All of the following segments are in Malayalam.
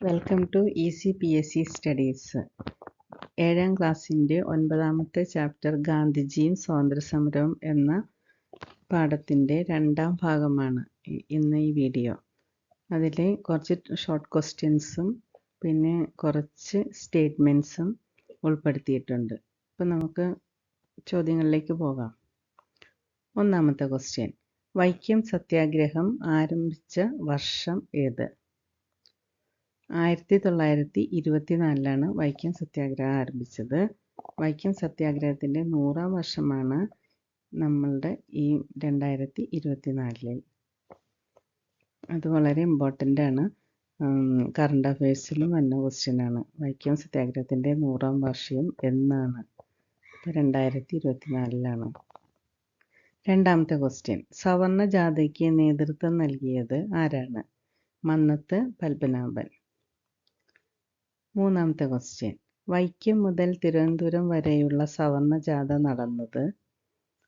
Welcome to easy P S C studies ഏഴാം ക്ലാസ്സിന്റെ ഒൻപതാമത്തെ ചാപ്റ്റർ ഗാന്ധിജിയും സ്വാതന്ത്ര്യസമരവും എന്ന പാഠത്തിന്റെ രണ്ടാം ഭാഗമാണ് ഇന്ന് ഈ വീഡിയോ അതിൽ കുറച്ച് ഷോർട്ട് ക്വസ്റ്റ്യൻസും പിന്നെ കുറച്ച് സ്റ്റേറ്റ്മെൻസും ഉൾപ്പെടുത്തിയിട്ടുണ്ട്. ഇപ്പം നമുക്ക് ചോദ്യങ്ങളിലേക്ക് പോകാം. ഒന്നാമത്തെ ക്വസ്റ്റ്യൻ വൈക്കം സത്യാഗ്രഹം ആരംഭിച്ച വർഷം ഏത്? ആയിരത്തി തൊള്ളായിരത്തി ഇരുപത്തിനാലിലാണ് വൈക്കം സത്യാഗ്രഹം ആരംഭിച്ചത്. വൈക്കം സത്യാഗ്രഹത്തിന്റെ നൂറാം വർഷമാണ് നമ്മളുടെ ഈ രണ്ടായിരത്തി ഇരുപത്തിനാലിൽ അത് വളരെ ഇമ്പോർട്ടന്റ് ആണ്. കറണ്ട് അഫയേഴ്സിലും വന്ന ക്വസ്റ്റ്യൻ ആണ്. വൈക്കം സത്യാഗ്രഹത്തിന്റെ നൂറാം വാർഷികം എന്നാണ്. ഇപ്പോൾ രണ്ടായിരത്തി ഇരുപത്തിനാലിലാണ് രണ്ടാമത്തെ ക്വസ്റ്റ്യൻ സവർണ ജാഥയ്ക്ക് നേതൃത്വം നൽകിയത് ആരാണ്? മന്നത്ത് പത്മനാഭൻ. മൂന്നാമത്തെ ക്വസ്റ്റ്യൻ വൈക്കം മുതൽ തിരുവനന്തപുരം വരെയുള്ള സവർണ ജാഥ നടന്നത്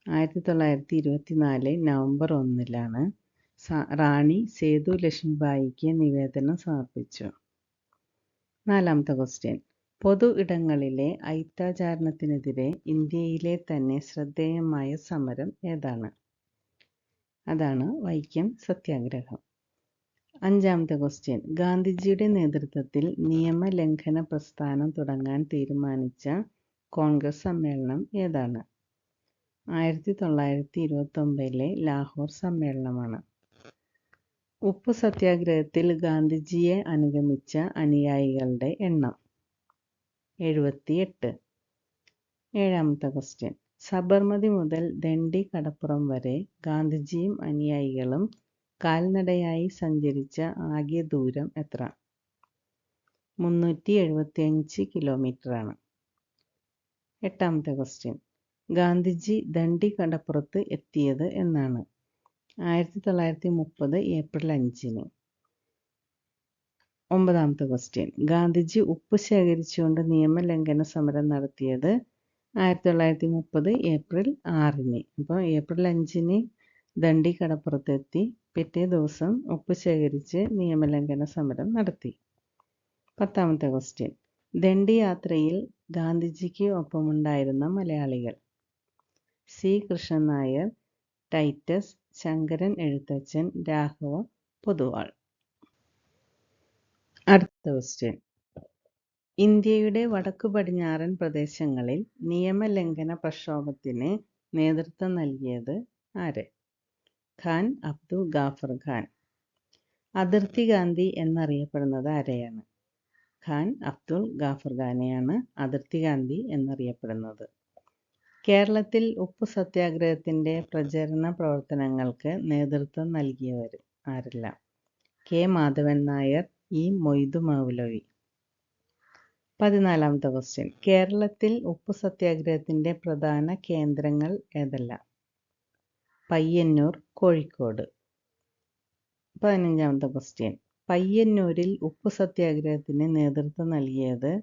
ആയിരത്തി തൊള്ളായിരത്തി ഇരുപത്തിനാല് നവംബർ ഒന്നിലാണ്. റാണി സേതു ലക്ഷ്മിബായിക്ക് നിവേദനം സമർപ്പിച്ചു. നാലാമത്തെ ക്വസ്റ്റ്യൻ പൊതു ഇടങ്ങളിലെ ഐത്താചാരണത്തിനെതിരെ ഇന്ത്യയിലെ തന്നെ ശ്രദ്ധേയമായ സമരം ഏതാണ്? അതാണ് വൈക്കം സത്യാഗ്രഹം. അഞ്ചാമത്തെ ക്വസ്റ്റ്യൻ ഗാന്ധിജിയുടെ നേതൃത്വത്തിൽ നിയമലംഘന പ്രസ്ഥാനം തുടങ്ങാൻ തീരുമാനിച്ച കോൺഗ്രസ് സമ്മേളനം ഏതാണ്? ആയിരത്തി തൊള്ളായിരത്തി ഇരുപത്തൊമ്പതിലെ ലാഹോർ സമ്മേളനമാണ്. ഉപ്പ് സത്യാഗ്രഹത്തിൽ ഗാന്ധിജിയെ അനുഗമിച്ച അനുയായികളുടെ എണ്ണം എഴുപത്തിയെട്ട്. ഏഴാമത്തെ ക്വസ്റ്റ്യൻ സബർമതി മുതൽ ദണ്ഡി കടപ്പുറം വരെ ഗാന്ധിജിയും അനുയായികളും കാൽനടയായി സഞ്ചരിച്ച ആകെ ദൂരം എത്ര? മുന്നൂറ്റി എഴുപത്തിയഞ്ച് കിലോമീറ്ററാണ്. എട്ടാമത്തെ ക്വസ്റ്റ്യൻ ഗാന്ധിജി ദണ്ഡി കടപ്പുറത്ത് എത്തിയത് എന്നാണ്. ആയിരത്തി തൊള്ളായിരത്തി മുപ്പത് ഏപ്രിൽ അഞ്ചിന്. ഒമ്പതാമത്തെ ക്വസ്റ്റ്യൻ ഗാന്ധിജി ഉപ്പ് ശേഖരിച്ചുകൊണ്ട് നിയമലംഘന സമരം നടത്തിയത് ആയിരത്തി തൊള്ളായിരത്തി മുപ്പത് ഏപ്രിൽ ആറിന്. അപ്പോൾ ഏപ്രിൽ അഞ്ചിന് ദണ്ഡി കടപ്പുറത്തെത്തി പിറ്റേ ദിവസം ഉപ്പ് ശേഖരിച്ച് നിയമലംഘന സമരം നടത്തി. പത്താമത്തെ ക്വസ്റ്റ്യൻ ദണ്ഡി യാത്രയിൽ ഗാന്ധിജിക്ക് ഒപ്പമുണ്ടായിരുന്ന മലയാളികൾ. സി. കൃഷ്ണൻ നായർ ടൈറ്റസ് ശങ്കരൻ എഴുത്തച്ഛൻ രാഘവ പൊതുവാൾ. അടുത്ത ക്വസ്റ്റ്യൻ ഇന്ത്യയുടെ വടക്കു പടിഞ്ഞാറൻ പ്രദേശങ്ങളിൽ നിയമലംഘന പ്രക്ഷോഭത്തിന് നേതൃത്വം നൽകിയത് ആര്? ഖാൻ അബ്ദുൽ ഗാഫർ ഖാൻ. അതിർത്തി ഗാന്ധി എന്നറിയപ്പെടുന്നത് ആരെയാണ്? ഖാൻ അബ്ദുൽ ഗാഫർ ഖാനെയാണ് അതിർത്തി ഗാന്ധി എന്നറിയപ്പെടുന്നത്. കേരളത്തിൽ ഉപ്പ് സത്യാഗ്രഹത്തിന്റെ പ്രചരണ പ്രവർത്തനങ്ങൾക്ക് നേതൃത്വം നൽകിയവർ ആരല്ല? K Madhavan Nair E Moidu Maulavi. പതിനാലാമത്തെ ക്വസ്റ്റ്യൻ കേരളത്തിൽ ഉപ്പ് സത്യാഗ്രഹത്തിന്റെ പ്രധാന കേന്ദ്രങ്ങൾ ഏതെല്ലാം? പയ്യന്നൂർ കോഴിക്കോട്. പതിനഞ്ചാമത്തെ ക്വസ്റ്റ്യൻ പയ്യന്നൂരിൽ ഉപ്പു സത്യാഗ്രഹത്തിന് നേതൃത്വം നൽകിയത്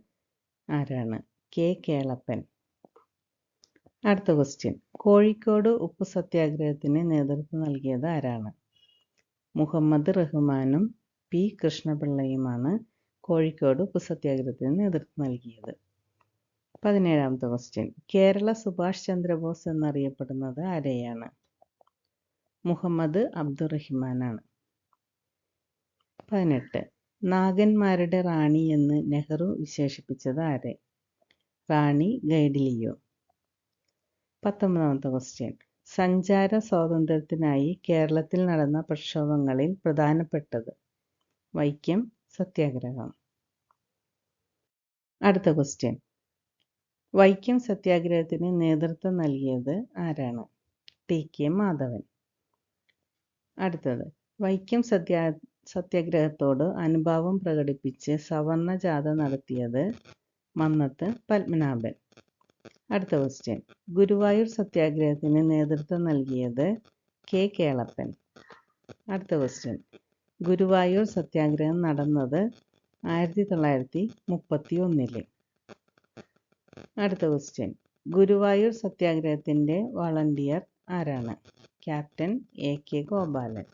ആരാണ്? കെ. കേളപ്പൻ. അടുത്ത ക്വസ്റ്റ്യൻ കോഴിക്കോട് ഉപ്പു സത്യാഗ്രഹത്തിന് നേതൃത്വം നൽകിയത് ആരാണ്? മുഹമ്മദ് റഹ്മാനും പി. കൃഷ്ണപിള്ളയുമാണ് കോഴിക്കോട് ഉപ്പു സത്യാഗ്രഹത്തിന് നേതൃത്വം നൽകിയത്. പതിനേഴാമത്തെ ക്വസ്റ്റ്യൻ കേരള സുഭാഷ് ചന്ദ്രബോസ് എന്നറിയപ്പെടുന്നത് ആരെയാണ്? മുഹമ്മദ് അബ്ദുറഹിമാനാണ്. പതിനെട്ട്. നാഗന്മാരുടെ റാണി എന്ന് നെഹ്റു വിശേഷിപ്പിച്ചത് ആരെ? റാണി ഗൈഡിലിയോ. പത്തൊമ്പതാമത്തെ ക്വസ്റ്റ്യൻ സഞ്ചാര സ്വാതന്ത്ര്യത്തിനായി കേരളത്തിൽ നടന്ന പ്രക്ഷോഭങ്ങളിൽ പ്രധാനപ്പെട്ടത് വൈക്കം സത്യാഗ്രഹം. അടുത്ത ക്വസ്റ്റ്യൻ വൈക്കം സത്യാഗ്രഹത്തിന് നേതൃത്വം നൽകിയത് ആരാണ്? T K Madhavan. അടുത്തത്. വൈക്കം സത്യാ സത്യാഗ്രഹത്തോട് അനുഭാവം പ്രകടിപ്പിച്ച് സവർണ ജാഥ നടത്തിയത് മന്നത്ത് പത്മനാഭൻ. അടുത്ത ക്വസ്റ്റ്യൻ ഗുരുവായൂർ സത്യാഗ്രഹത്തിന് നേതൃത്വം നൽകിയത് കെ കേളപ്പൻ. അടുത്ത ക്വസ്റ്റ്യൻ ഗുരുവായൂർ സത്യാഗ്രഹം നടന്നത് ആയിരത്തി തൊള്ളായിരത്തി മുപ്പത്തി ഒന്നിൽ അടുത്ത ക്വസ്റ്റ്യൻ ഗുരുവായൂർ സത്യാഗ്രഹത്തിന്റെ വളണ്ടിയർ ആരാണ്? Captain A K Gopalan.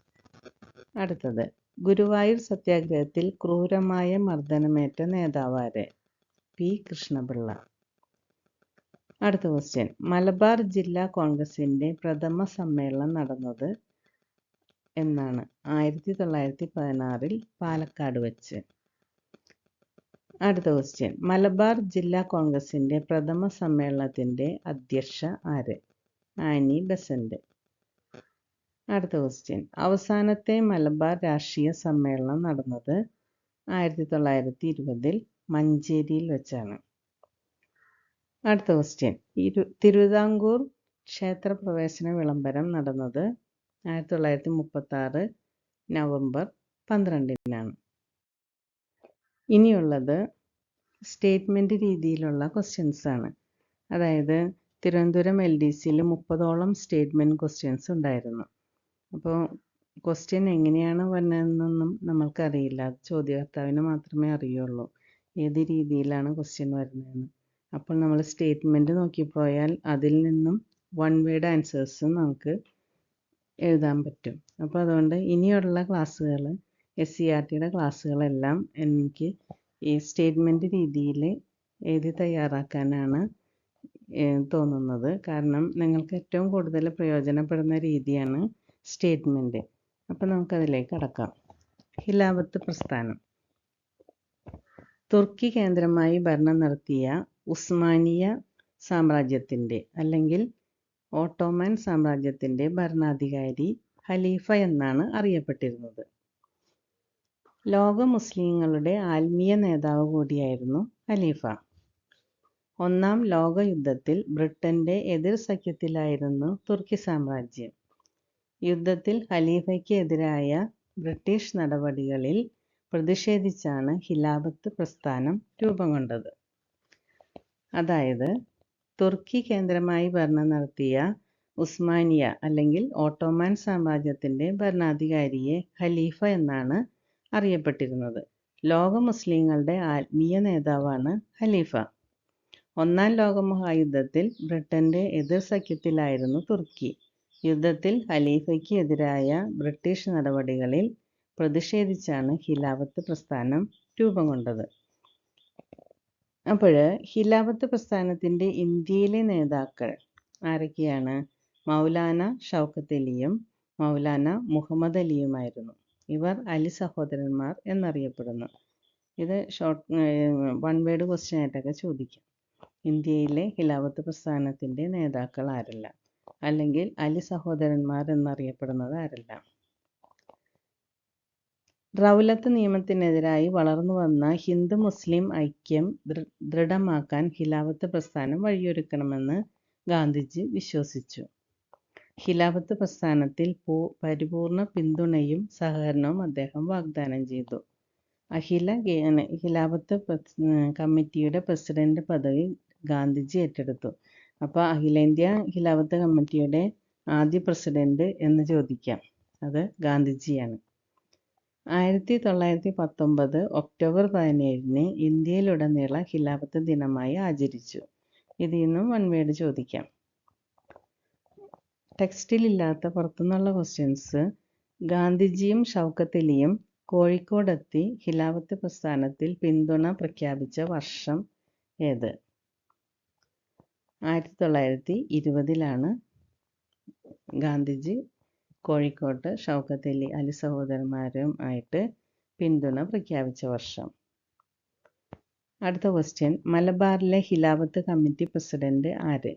അടുത്തത് ഗുരുവായൂർ സത്യാഗ്രഹത്തിൽ ക്രൂരമായ മർദ്ദനമേറ്റ നേതാവാരെ? പി കൃഷ്ണപിള്ള. അടുത്ത ക്വസ്റ്റ്യൻ മലബാർ ജില്ലാ കോൺഗ്രസിന്റെ പ്രഥമ സമ്മേളനം നടന്നത് എന്നാണ് ആയിരത്തി തൊള്ളായിരത്തി പതിനാറിൽ പാലക്കാട് വെച്ച്. അടുത്ത ക്വസ്റ്റ്യൻ മലബാർ ജില്ലാ കോൺഗ്രസിന്റെ പ്രഥമ സമ്മേളനത്തിന്റെ അധ്യക്ഷ ആര്? Annie Besant. അടുത്ത ക്വസ്റ്റ്യൻ അവസാനത്തെ മലബാർ രാഷ്ട്രീയ സമ്മേളനം നടന്നത് ആയിരത്തി തൊള്ളായിരത്തി ഇരുപതിൽ മഞ്ചേരിയിൽ വെച്ചാണ്. അടുത്ത ക്വസ്റ്റ്യൻ ഇരു തിരുവിതാംകൂർ ക്ഷേത്രപ്രവേശന വിളംബരം നടന്നത് ആയിരത്തി തൊള്ളായിരത്തി മുപ്പത്തി ആറ് നവംബർ പന്ത്രണ്ടിനാണ്. ഇനിയുള്ളത് സ്റ്റേറ്റ്മെന്റ് രീതിയിലുള്ള ക്വസ്റ്റ്യൻസ് ആണ്. അതായത് തിരുവനന്തപുരം എൽ ഡി സിയിൽ മുപ്പതോളം സ്റ്റേറ്റ്മെന്റ് ക്വസ്റ്റ്യൻസ് ഉണ്ടായിരുന്നു. അപ്പോൾ ക്വസ്റ്റ്യൻ എങ്ങനെയാണ് വരുന്നതെന്നൊന്നും നമ്മൾക്കറിയില്ല. അത് ചോദ്യകർത്താവിന് മാത്രമേ അറിയുള്ളൂ. ഏത് രീതിയിലാണ് ക്വസ്റ്റ്യൻ വരുന്നതെന്ന്. അപ്പോൾ നമ്മൾ സ്റ്റേറ്റ്മെന്റ് നോക്കിപ്പോയാൽ അതിൽ നിന്നും വൺ വേഡ് ആൻസേഴ്സ് നമുക്ക് എഴുതാൻ പറ്റും. അപ്പോൾ അതുകൊണ്ട് ഇനിയുള്ള ക്ലാസ്സുകൾ എസ് സി ആർ ടിയുടെ ക്ലാസ്സുകളെല്ലാം എനിക്ക് ഈ സ്റ്റേറ്റ്മെന്റ് രീതിയിൽ എഴുതി തയ്യാറാക്കാനാണ് തോന്നുന്നത്. കാരണം നിങ്ങൾക്ക് ഏറ്റവും കൂടുതൽ പ്രയോജനപ്പെടുന്ന രീതിയാണ് സ്റ്റേറ്റ്മെന്റ് അപ്പോൾ നമുക്കതിലേക്ക് കടക്കാം. ഹിലാവത്ത് പ്രസ്ഥാനം. തുർക്കി കേന്ദ്രമായി ഭരണം നടത്തിയ ഉസ്മാനിയ സാമ്രാജ്യത്തിന്റെ അല്ലെങ്കിൽ ഓട്ടോമൻ സാമ്രാജ്യത്തിന്റെ ഭരണാധികാരി ഖലീഫ എന്നാണ് അറിയപ്പെട്ടിരുന്നത്. ലോക മുസ്ലിങ്ങളുടെ ആത്മീയ നേതാവ് കൂടിയായിരുന്നു ഖലീഫ. ഒന്നാം ലോക യുദ്ധത്തിൽ ബ്രിട്ടന്റെ എതിർ സഖ്യത്തിലായിരുന്നു തുർക്കി സാമ്രാജ്യം. യുദ്ധത്തിൽ ഖലീഫയ്ക്ക് എതിരായ ബ്രിട്ടീഷ് നടപടികളിൽ പ്രതിഷേധിച്ചാണ് ഖിലാഫത്ത് പ്രസ്ഥാനം രൂപം കൊണ്ടത്. അതായത് തുർക്കി കേന്ദ്രമായി ഭരണം നടത്തിയ ഉസ്മാനിയ അല്ലെങ്കിൽ ഓട്ടോമാൻ സാമ്രാജ്യത്തിന്റെ ഭരണാധികാരിയെ ഖലീഫ എന്നാണ് അറിയപ്പെട്ടിരുന്നത്. ലോക മുസ്ലിങ്ങളുടെ ആത്മീയ നേതാവാണ് ഖലീഫ. ഒന്നാം ലോകമഹായുദ്ധത്തിൽ ബ്രിട്ടന്റെ എതിർ സഖ്യത്തിലായിരുന്നു തുർക്കി. യുദ്ധത്തിൽ ഖലീഫയ്ക്ക് എതിരായ ബ്രിട്ടീഷ് നടപടികളിൽ പ്രതിഷേധിച്ചാണ് ഖിലാഫത്ത് പ്രസ്ഥാനം രൂപം കൊണ്ടത്. അപ്പോൾ ഖിലാഫത്ത് പ്രസ്ഥാനത്തിന്റെ ഇന്ത്യയിലെ നേതാക്കൾ ആരൊക്കെയാണ്? മൗലാന ഷൗക്കത്ത് അലിയും മൗലാന മുഹമ്മദ് അലിയുമായിരുന്നു. ഇവർ അലി സഹോദരന്മാർ എന്നറിയപ്പെടുന്നു. ഇത് ഷോർട്ട് വൺ വേർഡ് ക്വസ്റ്റ്യൻ ആയിട്ടൊക്കെ ചോദിക്കാം. ഇന്ത്യയിലെ ഖിലാഫത്ത് പ്രസ്ഥാനത്തിന്റെ നേതാക്കൾ ആരല്ല? അല്ലെങ്കിൽ അലി സഹോദരന്മാർ എന്നറിയപ്പെടുന്നത് ആരല്ല. റൗലത്ത് നിയമത്തിനെതിരായി വളർന്നു വന്ന ഹിന്ദു മുസ്ലിം ഐക്യം ദൃഢമാക്കാൻ ഖിലാഫത്ത് പ്രസ്ഥാനം വഴിയൊരുക്കണമെന്ന് ഗാന്ധിജി വിശ്വസിച്ചു. ഖിലാഫത്ത് പ്രസ്ഥാനത്തിൽ പൂ പരിപൂർണ പിന്തുണയും സഹകരണവും അദ്ദേഹം വാഗ്ദാനം ചെയ്തു. അഖില ഖിലാഫത്ത് കമ്മിറ്റിയുടെ പ്രസിഡന്റ് പദവി ഗാന്ധിജി ഏറ്റെടുത്തു. അപ്പോൾ അഖിലേന്ത്യാ ഖിലാഫത്ത് കമ്മിറ്റിയുടെ ആദ്യ പ്രസിഡന്റ് എന്ന് ചോദിക്കാം. അത് ഗാന്ധിജിയാണ്. ആയിരത്തി തൊള്ളായിരത്തി പത്തൊമ്പത് ഒക്ടോബർ പതിനേഴിന് ഇന്ത്യയിലുടനീളം ഖിലാഫത്ത് ദിനമായി ആചരിച്ചു. ഇതിൽ നിന്നും വൺവേഡ് ചോദിക്കാം. ടെക്സ്റ്റിൽ ഇല്ലാത്ത പുറത്തുനിന്നുള്ള ക്വസ്റ്റ്യൻസ് ഗാന്ധിജിയും ഷൗക്കത്തലിയും കോഴിക്കോടെത്തി ഖിലാഫത്ത് പ്രസ്ഥാനത്തിൽ പിന്തുണ പ്രഖ്യാപിച്ച വർഷം ഏത്? ആയിരത്തി തൊള്ളായിരത്തി ഇരുപതിലാണ് ഗാന്ധിജി കോഴിക്കോട്ട് ഷൗക്കത്ത് അലി അലി സഹോദരന്മാരും ആയിട്ട് പിന്തുണ പ്രഖ്യാപിച്ച വർഷം. അടുത്ത ക്വസ്റ്റ്യൻ മലബാറിലെ ഹിലാവത്ത് കമ്മിറ്റി പ്രസിഡന്റ് ആര്?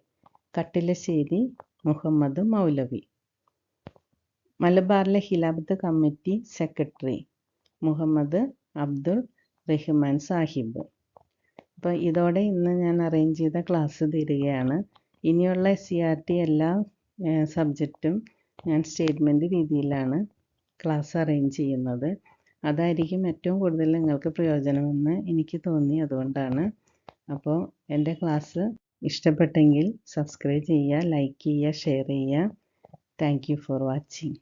കട്ടിലശ്ശേരി മുഹമ്മദ് മൗലവി. മലബാറിലെ ഹിലാബത്ത് കമ്മിറ്റി സെക്രട്ടറി മുഹമ്മദ് അബ്ദുൾ റഹ്മാൻ സാഹിബ്. അപ്പോൾ ഇതോടെ ഇന്ന് ഞാൻ അറേഞ്ച് ചെയ്ത ക്ലാസ് തീരുകയാണ്. ഇനിയുള്ള എസ് സി ആർ ടി എല്ലാ സബ്ജക്റ്റും ഞാൻ സ്റ്റേറ്റ്മെന്റ് രീതിയിലാണ് ക്ലാസ് അറേഞ്ച് ചെയ്യുന്നത്. അതായിരിക്കും ഏറ്റവും കൂടുതൽ നിങ്ങൾക്ക് പ്രയോജനമെന്ന് എനിക്ക് തോന്നി അതുകൊണ്ടാണ്. അപ്പോൾ എന്റെ ക്ലാസ് ഇഷ്ടപ്പെട്ടെങ്കിൽ സബ്സ്ക്രൈബ് ചെയ്യുക ലൈക്ക് ചെയ്യുക ഷെയർ ചെയ്യുക. Thank you for watching